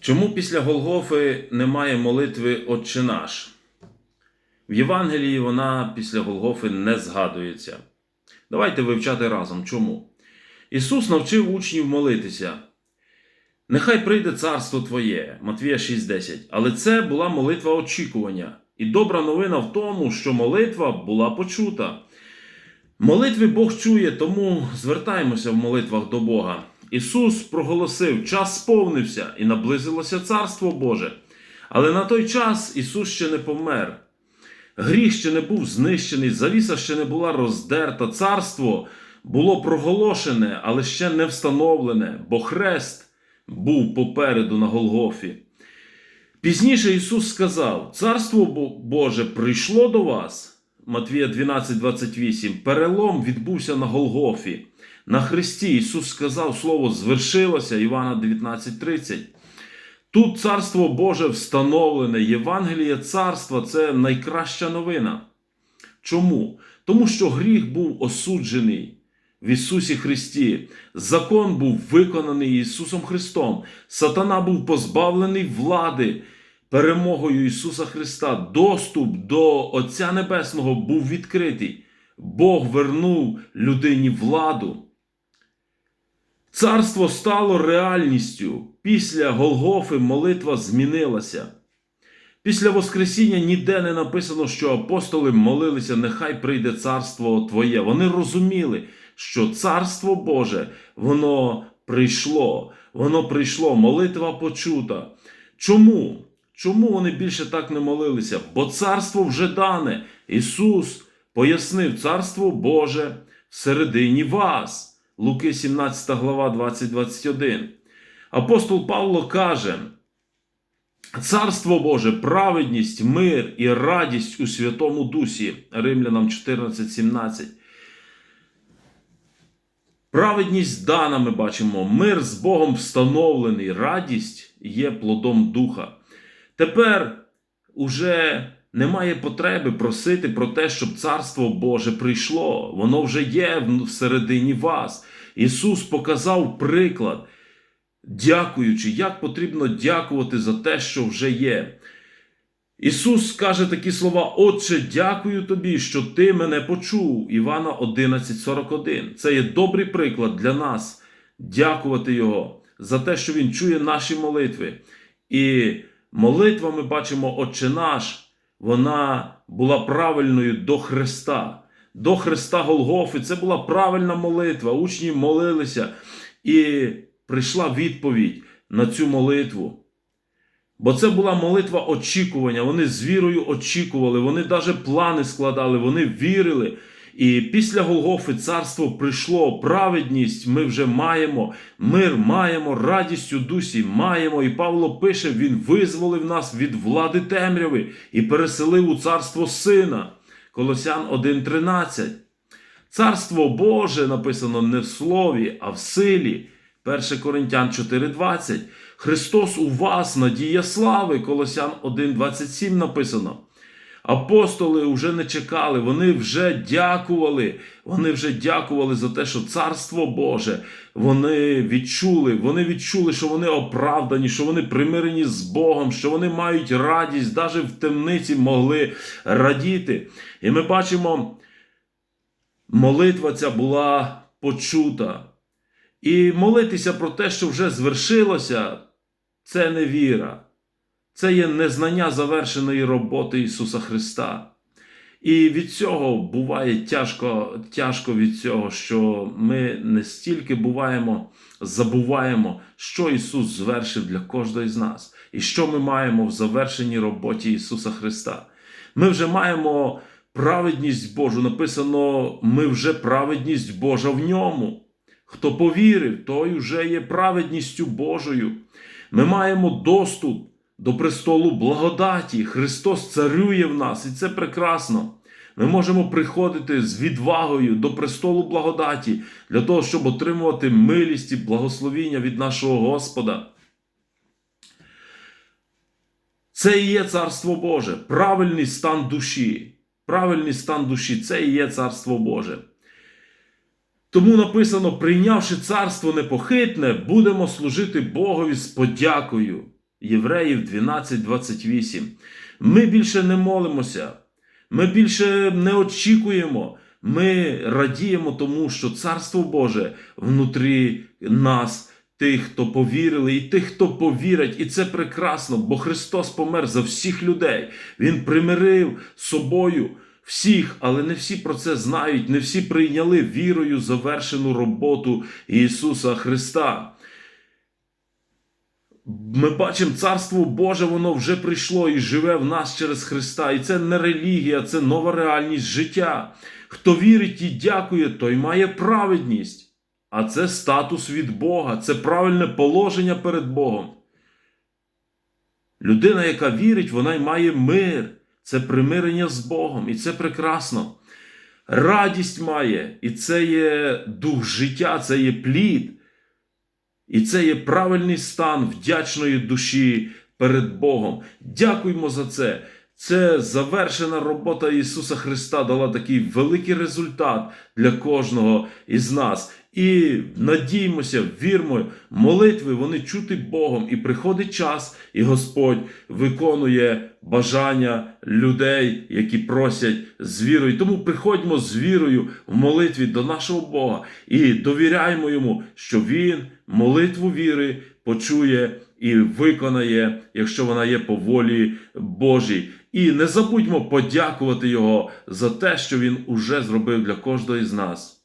Чому після Голгофи немає молитви Отче наш? В Євангелії вона після Голгофи не згадується. Давайте вивчати разом. Чому? Ісус навчив учнів молитися. Нехай прийде царство Твоє, Матвія 6:10. Але це була молитва очікування. І добра новина в тому, що молитва була почута. Молитви Бог чує, тому звертаємося в молитвах до Бога. Ісус проголосив, час сповнився і наблизилося Царство Боже. Але на той час Ісус ще не помер. Гріх ще не був знищений, завіса ще не була роздерта, царство було проголошене, але ще не встановлене, бо хрест був попереду на Голгофі. Пізніше Ісус сказав: Царство Боже прийшло до вас. Матвія 12:28. Перелом відбувся на Голгофі. На Христі Ісус сказав слово звершилося Івана 19:30. Тут Царство Боже встановлене, Євангеліє Царства це найкраща новина. Чому? Тому що гріх був осуджений в Ісусі Христі. Закон був виконаний Ісусом Христом. Сатана був позбавлений влади перемогою Ісуса Христа. Доступ до Отця Небесного був відкритий. Бог вернув людині владу. Царство стало реальністю. Після Голгофи молитва змінилася. Після Воскресіння ніде не написано, що апостоли молилися, нехай прийде царство Твоє. Вони розуміли, що царство Боже, воно прийшло, воно прийшло, молитва почута. Чому? Чому вони більше так не молилися? Бо царство вже дане. Ісус пояснив, царство Боже всередині вас. Луки 17 глава 20-21. Апостол Павло каже, Царство Боже, праведність, мир і радість у Святому Дусі. Римлянам 14:17. Праведність дана, ми бачимо, мир з Богом встановлений, радість є плодом духа. Тепер уже немає потреби просити про те, щоб Царство Боже прийшло. Воно вже є всередині вас. Ісус показав приклад дякуючи, як потрібно дякувати за те, що вже є. Ісус каже такі слова: Отче, дякую тобі, що ти мене почув. Івана 11:41. Це є добрий приклад для нас дякувати Його за те, що Він чує наші молитви. І молитва, ми бачимо, Отче наш, вона була правильною до Христа. До Христа Голгофи. Це була правильна молитва. Учні молилися. І прийшла відповідь на цю молитву. Бо це була молитва очікування. Вони з вірою очікували, вони навіть плани складали, вони вірили. І після Голгофи царство прийшло, праведність ми вже маємо, мир маємо, радість у дусі маємо. І Павло пише: Він визволив нас від влади темряви і переселив у царство сина. Колосян 1,13. Царство Боже написано не в слові, а в силі. 1 Коринтян 4:20. Христос у вас надія слави. Колосян 1:27 написано. Апостоли вже не чекали, вони вже дякували. Вони вже дякували за те, що Царство Боже вони відчули. Вони відчули, що вони оправдані, що вони примирені з Богом, що вони мають радість, навіть в темниці могли радіти. І ми бачимо, молитва ця була почута. І молитися про те, що вже звершилося, це не віра. Це є незнання завершеної роботи Ісуса Христа. І від цього буває тяжко тяжко від цього, що ми не стільки буваємо, забуваємо, що Ісус звершив для кожного з нас, і що ми маємо в завершеній роботі Ісуса Христа. Ми вже маємо праведність Божу. Написано, ми вже праведність Божа в ньому. Хто повірив, той вже є праведністю Божою. Ми маємо доступ до престолу благодаті. Христос царює в нас, і це прекрасно. Ми можемо приходити з відвагою до престолу благодаті для того, щоб отримувати милість і благословіння від нашого Господа. Це і є Царство Боже, правильний стан душі. Правильний стан душі це і є Царство Боже. Тому написано: прийнявши царство непохитне, будемо служити Богові з подякою. Євреїв 12.28. Ми більше не молимося, ми більше не очікуємо. Ми радіємо тому, що Царство Боже внутрі нас, тих, хто повірили, і тих, хто повірять. І це прекрасно, бо Христос помер за всіх людей. Він примирив собою всіх, але не всі про це знають, не всі прийняли вірою завершену роботу Ісуса Христа. Ми бачимо, Царство Боже, воно вже прийшло і живе в нас через Христа. І це не релігія, це нова реальність життя. Хто вірить і дякує, той має праведність. А це статус від Бога, це правильне положення перед Богом. Людина, яка вірить, вона й має мир, це примирення з Богом, і це прекрасно. Радість має, і це є дух життя, це є плід. І це є правильний стан вдячної душі перед Богом. Дякуємо за це. Це завершена робота Ісуса Христа дала такий великий результат для кожного із нас. І надіймося, вірмо, молитви вони чути Богом, і приходить час, і Господь виконує бажання людей, які просять з вірою. Тому приходьмо з вірою в молитві до нашого Бога і довіряємо йому, що Він молитву віри почує і виконає, якщо вона є по волі Божій. І не забудьмо подякувати Його за те, що Він уже зробив для кожного із нас.